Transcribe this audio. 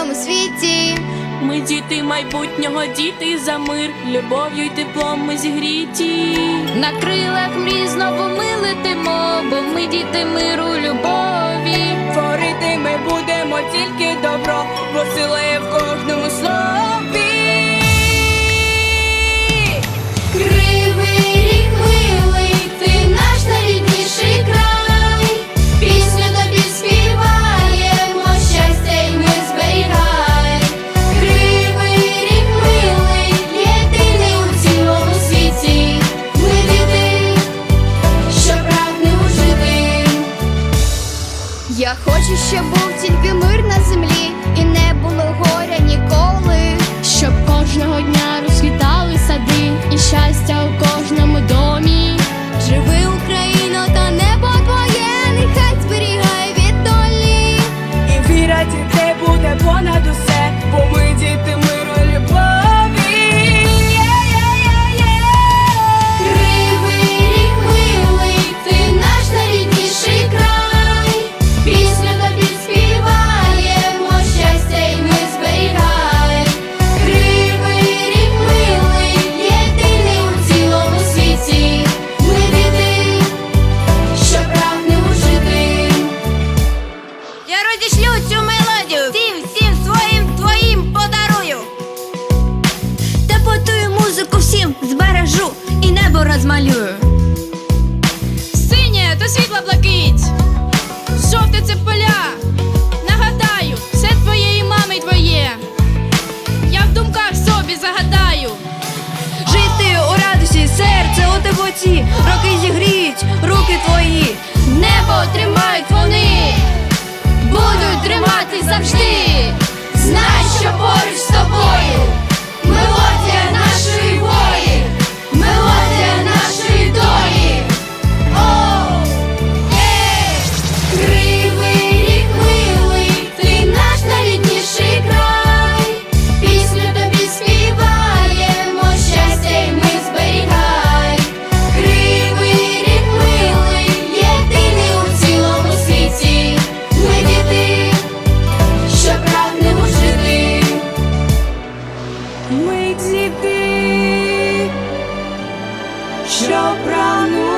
цьому світі. Ми діти майбутнього, діти за мир, любов'ю й теплом ми зігріті. На крилах мрій знову ми бо ми діти миру, любові. Творити ми будемо тільки добро, бо в кожному слові. Щоб був тільки мир на землі, і не було горя ніколи. Щоб кожного дня розквітали сади і щастя у кожному домі. Живи Україно, та небо твоє, нехай зберігає від долі. І віра дітей буде понад усе, бо ми розмалюю. Синє то світла блакить, жовте це поля. Нагадаю, все твоєї мами й твоє. Я в думках собі загадаю. Жити у радості, серце у теплоті, роки зігріють, руки твої. Небо тримають вони, будуть тримати завжди. що прагнуть